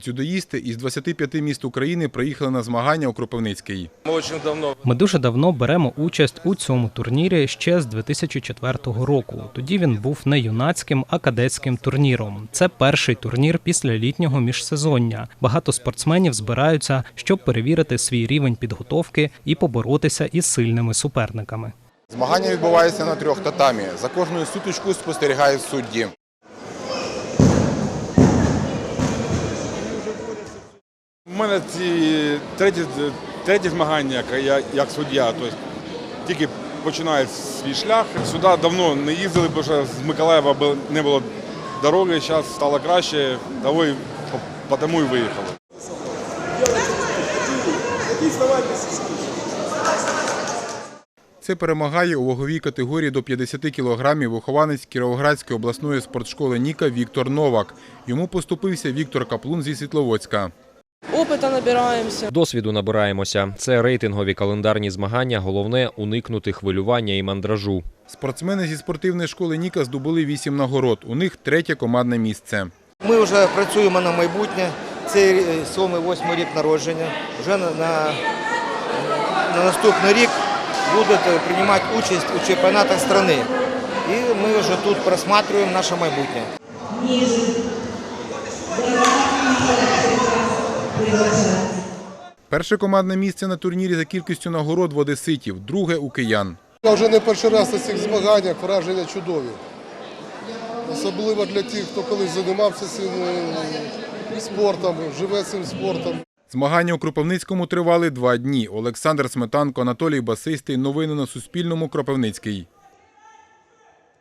Дзюдоїсти із 25 міст України приїхали на змагання у Кропивницький. Ми дуже давно беремо участь у цьому турнірі ще з 2004 року. Тоді він був не юнацьким, а кадетським турніром. Це перший турнір після літнього міжсезоння. Багато спортсменів збираються, щоб перевірити свій рівень підготовки і поборотися із сильними суперниками. Змагання відбуваються на трьох татамі. За кожною сутичкою спостерігають судді. У мене ці треті, треті змагання, я як суддя. Тобто тільки починаю свій шлях. Сюди давно не їздили, бо що з Миколаєва не було дороги. Зараз стало краще, того і тому і виїхали. Це перемагає у ваговій категорії до 50 кілограмів вихованець Кіровоградської обласної спортшколи Ніка Віктор Новак. Йому поступився Віктор Каплун зі Світловодська. Опыта набираемся. Досвіду набираємося. Це рейтингові календарні змагання. Головне уникнути хвилювання і мандражу. Спортсмени зі спортивної школи Ніка здобули 8 нагород. У них третє командне місце. Ми вже працюємо на майбутнє. Це сьомий, восьмий рік народження. Вже на, на, на наступний рік будуть приймати участь у чемпіонатах країни. І ми вже тут просматриваємо наше майбутнє. Перше командне місце на турнірі за кількістю нагород в одеситів, друге у киян. Я вже не перший раз на цих змаганнях, враження чудові. Особливо для тих, хто колись займався цим е, спортом, живе цим спортом. Змагання у Кропивницькому тривали два дні. Олександр Сметанко, Анатолій Басистий. Новини на Суспільному. Кропивницький.